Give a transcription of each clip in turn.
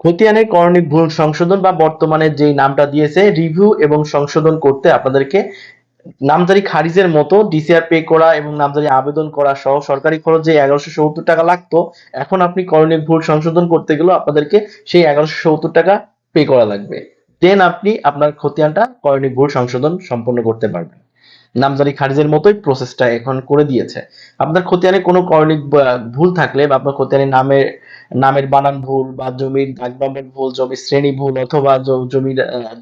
খতিয়ানের করণিক ভুল সংশোধন বা বর্তমানে যেই নামটা দিয়েছে রিভিউ এবং সংশোধন করতে আপনাদেরকে নামজারি খারিজের মতো ডিসিআর পে করা এবং নামজারি আবেদন করা সহ সরকারি খরচ যে এগারোশো সত্তর টাকা লাগতো। এখন আপনি করণিক ভুল সংশোধন করতে গেলেও আপনাদেরকে সেই এগারোশো সত্তর টাকা পে করা লাগবে। দেন আপনি আপনার খতিয়ানটা করণিক ভুল সংশোধন সম্পন্ন করতে পারবেন। নামজারি খারিজের মতোই প্রসেসটা এখন করে দিয়েছে। আপনার খতিয়ানে কোনো করণিক ভুল থাকলে বা আপনার খতিয়ানে নামের নামের বানান ভুল বা জমির দাগ নম্বর ভুল, জমির শ্রেণি ভুল অথবা জমির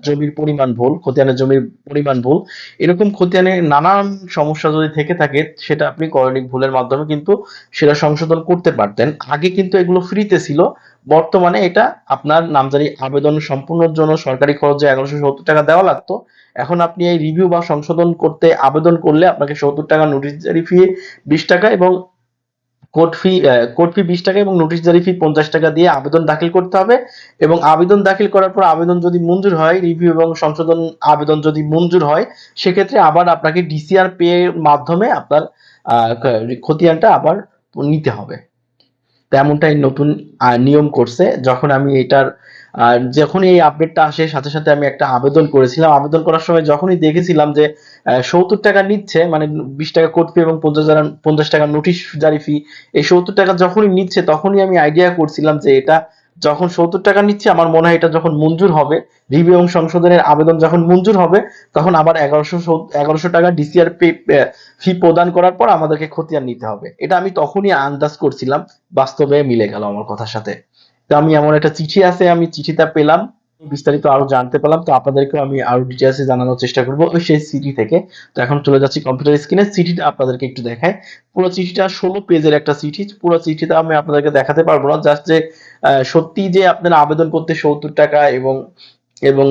জমির পরিমাণ ভুল, খতিয়ানের জমির পরিমাণ ভুল, এরকম খতিয়ানে নানান সমস্যা যদি থেকে থাকে, সেটা আপনি করণিক ভুলের মাধ্যমে কিন্তু সেটা সংশোধন করতে পারতেন। আগে কিন্তু এগুলো ফ্রিতে ছিল বর্তমানে এটা আপনার নামজারি আবেদন সম্পূর্ণর জন্য সরকারি খরচে এগারোশো সত্তর টাকা দেওয়া লাগতো। এখন আপনি এই রিভিউ বা সংশোধন করতে আবেদন করলে আপনাকে সত্তর টাকা নোটিশ জারি ফি বিশ টাকা এবং কোর্ট ফি কোর্ট ফি বিশ টাকা এবং নোটিশ জারি ফি পঞ্চাশ টাকা দিয়ে আবেদন দাখিল করতে হবে এবং আবেদন দাখিল করার পর আবেদন যদি মঞ্জুর হয় রিভিউ এবং সংশোধন আবেদন যদি মঞ্জুর হয়, সেক্ষেত্রে আবার আপনাকে ডিসিআর পে এর মাধ্যমে আপনার খতিয়ানটা আবার নিতে হবে। তেমনটাই নতুন নিয়ম করছে। যখন আমি এটার যখন এই আপডেটটা আসে, সাথে সাথে আমি একটা আবেদন করেছিলাম। আবেদন করার সময় যখনই দেখেছিলাম যে সত্তর টাকা নিচ্ছে মানে বিশ টাকা কোর্ট ফি এবং পঞ্চাশ পঞ্চাশ টাকা নোটিশ জারি ফি এই সত্তর টাকা যখনই নিচ্ছে, তখনই আমি আইডিয়া করছিলাম যে এটা যখন সত্তর টাকা নিচ্ছি, আমার মনে হয় এটা যখন মঞ্জুর হবে রিভিউ এবং সংশোধনের আবেদন যখন মঞ্জুর হবে, তখন আবার এগারোশো এগারোশো টাকা ডিসিআর পে ফি প্রদান করার পর আমাদেরকে খতিয়ান নিতে হবে। এটা আমি তখনই আন্দাজ করছিলাম, বাস্তবে মিলে গেল আমার কথার সাথে। তো আমি এমন একটা চিঠি আছে, আমি চিঠিটা পেলাম। বিস্তারিত আরও জানতে পারলাম তো আপনাদেরকেও আমি আরও ডিটেলসে জানানোর চেষ্টা করব ওই সেই সিটি থেকে। তো এখন চলে যাচ্ছি কম্পিউটার স্ক্রিনে সিটিটা আপনাদেরকে একটু দেখায় পুরো চিঠিটা ষোলো পেজের একটা চিঠি পুরো চিঠিটা আমি আপনাদেরকে দেখাতে পারব না। জাস্ট যে সত্যি যে আপনারা আবেদন করতে সত্তর টাকা এবং এবং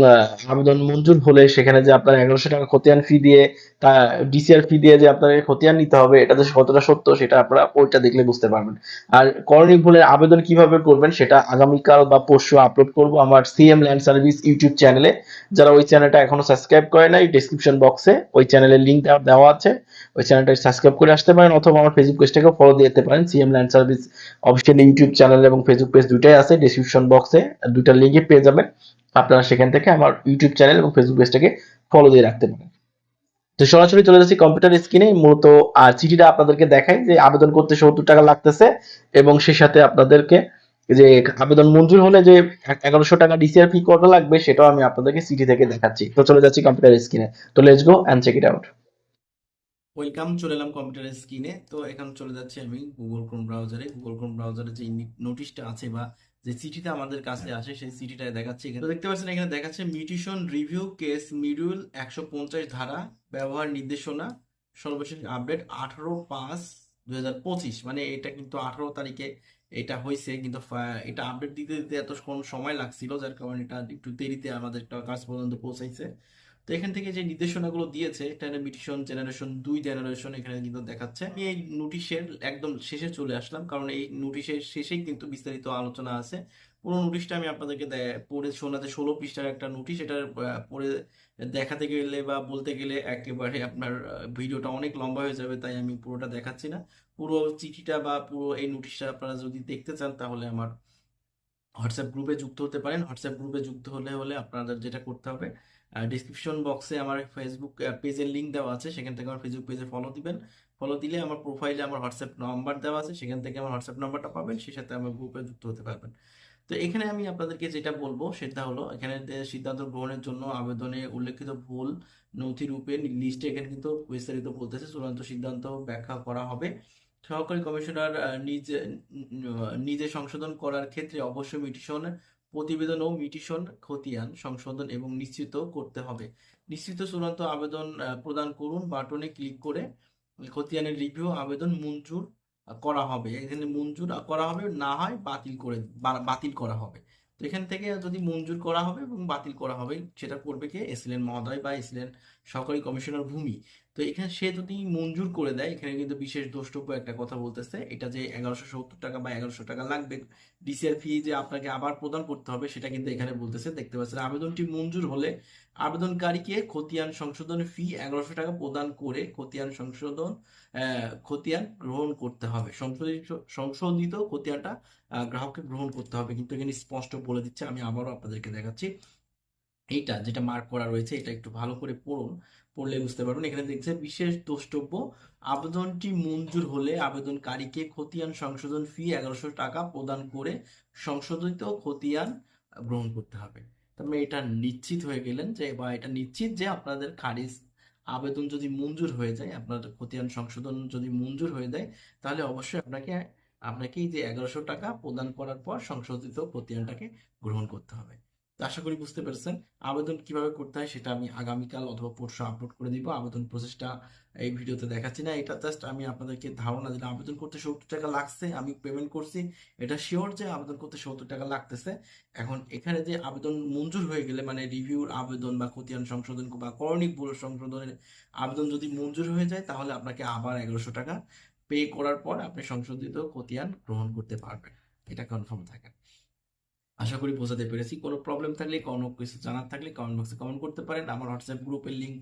আবেদন মঞ্জুর হলে সেখানে যে আপনার এগারোশো টাকা খতিয়ান ফি দিয়ে, তা ডিসিআর ফি দিয়ে যে আপনাকে খতিয়ান নিতে হবে, এটা যে কতটা সত্য সেটা আপনারা ওইটা দেখলে বুঝতে পারবেন। আর করণিক ভুলের আবেদন কীভাবে করবেন সেটা আগামীকাল বা পরশু আপলোড করব আমার সিএম ল্যান্ড সার্ভিস ইউটিউব চ্যানেলে যারা ওই চ্যানেলটা এখনও সাবস্ক্রাইব করে নাই ডিসক্রিপশন বক্সে ওই চ্যানেলের লিঙ্ক দেওয়া আছে। ওই চ্যানেলটা সাবস্ক্রাইব করে আসতে পারেন অথবা আমার ফেসবুক পেজটাকেও ফলো দিতে পারেন। CM land service official YouTube channel এবং ফেসবুক পেজ দুইটাই আছে। ডিসক্রিপশন বক্সে দুইটা লিঙ্কে পেয়ে যাবেন। আপনারা সেখান থেকে আমার ইউটিউব চ্যানেল এবং ফেসবুক পেজটাকে ফলো দিয়ে রাখতে পারেন। তো সরাসরি চলে যাচ্ছি কম্পিউটার স্ক্রিনে মূলত আর চিঠিটা আপনাদেরকে দেখাই যে আবেদন করতে সত্তর টাকা লাগতেছে এবং সেই সাথে আপনাদেরকে যে আবেদন মঞ্জুর হলে যে এগারোশো টাকা ডিসিআর ফি কত লাগবে, সেটাও আমি আপনাদেরকে সিটি থেকে দেখাচ্ছি। তো চলে যাচ্ছি কম্পিউটার স্ক্রিনে তো let's go and check it out welcome চলে এলাম কম্পিউটার স্ক্রিনে তো এখন চলে যাচ্ছি আমি গুগল ক্রোম ব্রাউজারে গুগল ক্রোম ব্রাউজারে যে নোটিশটা আছে বা যে চিঠিটা আমাদের কাছে আসে সেই চিঠিটা দেখাচ্ছে এখানে। তো দেখতে পাচ্ছেন এখানে দেখাচ্ছে মিউটিশন রিভিউ কেস মিডিউল একশো পঞ্চাশ ধারা ব্যবহার নির্দেশনা সর্বশেষ আপডেট আঠারো পাঁচ পঁচিশ। মানে এটা কিন্তু আঠারো তারিখে এটা হয়েছে কিন্তু এটা আপডেট দিতে দিতে এত সময় লাগছিল যার কারণে এটা একটু দেরিতে আমাদের কাজ পর্যন্ত পৌঁছাইছে। তো এখান থেকে যে নির্দেশনাগুলো দিয়েছে এটা জেনারেশন দুই জেনারেশন এখানে কিন্তু দেখাচ্ছে। আমি এই নোটিশের একদম শেষে চলে আসলাম কারণ এই নোটিশের শেষেই কিন্তু বিস্তারিত আলোচনা আছে। পুরো নোটিশটা আমি আপনাদেরকে পড়ে শোনাতে ষোলো পৃষ্ঠার একটা নোটিশ এটা আহ, পড়ে দেখাতে গেলে বা বলতে গেলে একেবারে আপনার ভিডিওটা অনেক লম্বা হয়ে যাবে তাই আমি পুরোটা দেখাচ্ছি না। পুরো চিঠিটা বা পুরো এই নোটিশটা আপনারা যদি দেখতে চান তাহলে আমার হোয়াটসঅ্যাপ গ্রুপে যুক্ত হতে পারেন। হোয়াটসঅ্যাপ গ্রুপে যুক্ত হলে হলে আপনাদের যেটা করতে হবে ডিসক্রিপশন বক্সে আমার ফেসবুক পেজের লিঙ্ক দেওয়া আছে। সেখান থেকে আমার ফেসবুক পেজে ফলো দিবেন। ফলো দিলে আমার প্রোফাইলে আমার হোয়াটসঅ্যাপ নাম্বার দেওয়া আছে। সেখান থেকে আমার হোয়াটসঅ্যাপ নাম্বারটা পাবেন। সেই সাথে আমার গ্রুপে যুক্ত হতে পারবেন। তো এখানে আমি আপনাদেরকে যেটা বলব সেটা হলো, এখানে সিদ্ধান্ত গ্রহণের জন্য আবেদনে উল্লেখিত ভুল, নথিরূপে লিস্টে এখানে কিন্তু বিস্তারিত বলতেছে। চূড়ান্ত সিদ্ধান্ত ব্যাখ্যা করা হবে। সহকারী কমিশনার নিজে নিজে সংশোধন করার ক্ষেত্রে অবশ্যই মিটিশন, প্রতিবেদন ও মিটিশন খতিয়ান সংশোধন এবং নিশ্চিত করতে হবে। নিশ্চিত চূড়ান্ত আবেদন প্রদান করুন। বাটনে ক্লিক করে খতিয়ানের রিভিউ আবেদন মঞ্জুর করা হবে। এখানে মঞ্জুর করা হবে, না হয় বাতিল করে বাতিল করা হবে। তো এখান থেকে যদি মঞ্জুর করা হবে এবং বাতিল করা হবে, সেটা করবে কে? এসিলেন মহোদয় বা এসিলেন সহকারী কমিশনার ভূমি। তো এখানে সে যদি মঞ্জুর করে দেয়, এখানে কিন্তু বিশেষ দ্রষ্টব্য একটা কথা বলতেছে, এটা যে এগারোশো সত্তর টাকা বা এগারোশো টাকা লাগবে ডিসিআর ফি যে আপনাকে আবার প্রদান করতে হবে, সেটা কিন্তু এখানে বলতেছে, দেখতে পাচ্ছেন আবেদনটি মঞ্জুর হলে আবেদনকারীকে খতিয়ান সংশোধন ফি এগারোশো টাকা প্রদান করে খতিয়ান সংশোধন খতিয়ান গ্রহণ করতে হবে। সংশোধিত সংশোধিত খতিয়ানটা গ্রাহককে গ্রহণ করতে হবে। কিন্তু এখানে স্পষ্ট বলে দিচ্ছে, আমি আবারও আপনাদেরকে দেখাচ্ছি। এইটা যেটা মার্ক করা রয়েছে, এটা একটু ভালো করে পড়ুন, পড়লে বুঝতে পারবেন। এখানে দেখছে বিশেষ দ্রষ্টব্য, আবেদনটি মঞ্জুর হলে আবেদনকারীকে খতিয়ান সংশোধন ফি এগারোশো টাকা প্রদান করে সংশোধিত খতিয়ান গ্রহণ করতে হবে। মানে এটা নিশ্চিত হয়ে গেলেন যে, বা এটা নিশ্চিত যে আপনাদের খারিজ আবেদন যদি মঞ্জুর হয়ে যায়, আপনার খতিয়ান সংশোধন যদি মঞ্জুর হয়ে যায়, তাহলে অবশ্যই আপনাকে আপনাকে এই যে এগারোশো টাকা প্রদান করার পর সংশোধিত খতিয়ানটাকে গ্রহণ করতে হবে। আশা করি বুঝতে পেরেছেন। আবেদন কীভাবে করতে হয় সেটা আমি আগামীকাল অথবা পরশু আপলোড করে দিব। আবেদন প্রসেসটা এই ভিডিওতে দেখাচ্ছি না। এটা জাস্ট আমি আপনাদেরকে ধারণা দিলাম। আবেদন করতে সত্তর টাকা লাগছে, আমি পেমেন্ট করছি। এটা শিওর যে আবেদন করতে সত্তর টাকা লাগতেছে। এখন এখানে যে আবেদন মঞ্জুর হয়ে গেলে মানে রিভিউর আবেদন বা খতিয়ান সংশোধন বা করণিক ভুল সংশোধনের আবেদন যদি মঞ্জুর হয়ে যায়, তাহলে আপনাকে আবার এগারোশো টাকা পে করার পর আপনি সংশোধিত খতিয়ান গ্রহণ করতে পারবেন। এটা কনফার্ম থাকে। আশা করি বোঝাতে পেরেছি। কোনো প্রবলেম থাকলে কোনো কিছু জানার থাকলে কমেন্ট বক্সে কমেন্ট করতে পারেন। আমার হোয়াটসঅ্যাপ গ্রুপের লিঙ্ক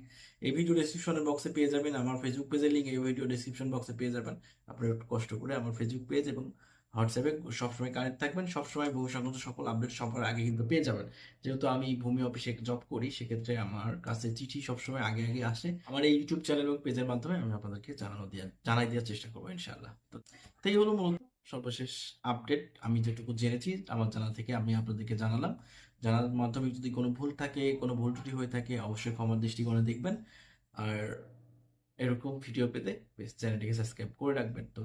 এই ভিডিও ডেসক্রিপশনের বক্সে পেয়ে যাবেন। আমার ফেসবুক পেজের লিঙ্ক এই ভিডিও ডেসক্রিপশন বক্সে পেয়ে যাবেন। আপনারা একটু কষ্ট করে আমার ফেসবুক পেজ এবং হোয়াটসঅ্যাপে সবসময় কানেক্ট থাকবেন। সবসময় ভূমি সংক্রান্ত সকল আপডেট সবার আগে কিন্তু পেয়ে যাবেন। যেহেতু আমি ভূমি অফিসে জব করি, সেক্ষেত্রে আমার কাছে চিঠি সবসময় আগে আগে আসে। আমার এই ইউটিউব চ্যানেল এবং পেজের মাধ্যমে আমি আপনাদেরকে জানানো দিয়ে, জানাই দেওয়ার চেষ্টা করব ইনশাআল্লাহ। তো, তাই হলো মূলত সর্বশেষ আপডেট আমি যেটুকু জেনেছি আমার জানা থেকে আমি আপনাদেরকে জানালাম। জানার মাধ্যমে যদি কোনো ভুল থাকে, কোনো ভুল ত্রুটি হয়ে থাকে, অবশ্যই ক্ষমার দৃষ্টিকোণে দেখবেন। আর এরকম ভিডিও পেতে চ্যানেলটিকে সাবস্ক্রাইব করে রাখবেন। তো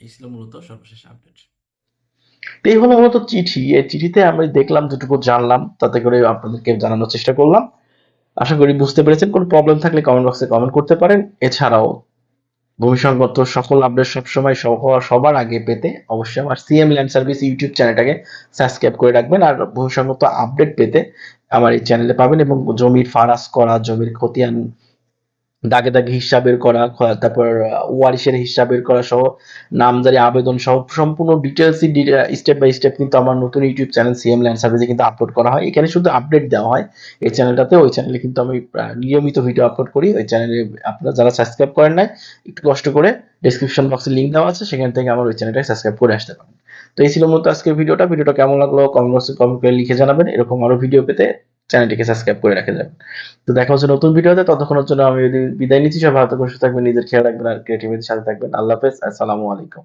এই ছিল মূলত সর্বশেষ আপডেট এই হলো মূলত চিঠি। এই চিঠিতে আমি দেখলাম যেটুকু জানলাম, তাতে করে আপনাদেরকে জানানোর চেষ্টা করলাম। আশা করি বুঝতে পেরেছেন। কোনো প্রবলেম থাকলে কমেন্ট বক্সে কমেন্ট করতে পারেন। এছাড়াও ভূমিসংগত সকল আপডেট সবসময় সবার আগে পেতে অবশ্যই আমার সিএম ল্যান্ড সার্ভিস ইউটিউব চ্যানেলটাকে সাবস্ক্রাইব করে রাখবেন আর ভূমিসংগত আপডেট পেতে আমার এই চ্যানেলে পাবেন এবং জমির ফারাস করা, জমির খতিয়ান দাগে দাগে হিসাব বের করা তারপর ওয়ারিশের হিসাব বের করা সহ নামজারি আবেদন সহ সম্পূর্ণ ডিটেলস স্টেপ বাই স্টেপ কিন্তু আমার নতুন ইউটিউব চ্যানেল সিএম ল্যান্ড সার্ভিসে কিন্তু আপলোড করা হয়। এখানে শুধু আপডেট দেওয়া হয়। এই চ্যানেলটাতে ওই চ্যানেলে কিন্তু আমি নিয়মিত ভিডিও আপলোড করি। ওই চ্যানেলে আপনারা যারা সাবস্ক্রাইব করেন নাই, একটু কষ্ট করে ডিসক্রিপশন বক্সে লিঙ্ক দেওয়া আছে। সেখান থেকে আমার ওই চ্যানেলটাকে সাবস্ক্রাইব করে আসতে পারেন। তো এই ছিল মূলত আজকের ভিডিওটা ভিডিওটা কেমন লাগল? কমেন্ট বক্সে কমেন্ট করে লিখে জানাবেন। এরকম আরও ভিডিও পেতে চ্যানেলটিকে সাবস্ক্রাইব করে রাখা যাবেন তো দেখা হচ্ছে নতুন ভিডিওতে, ততক্ষণের জন্য আমি যদি বিদায় নিচ্ছি। সব ভালো থাকবেন সুস্থ থাকবেন নিজের খেয়াল রাখবেন আর ক্রিয়েটিভিটির সাথে থাকবেন। আল্লাহ হাফেজ, আসসালামু আলাইকুম।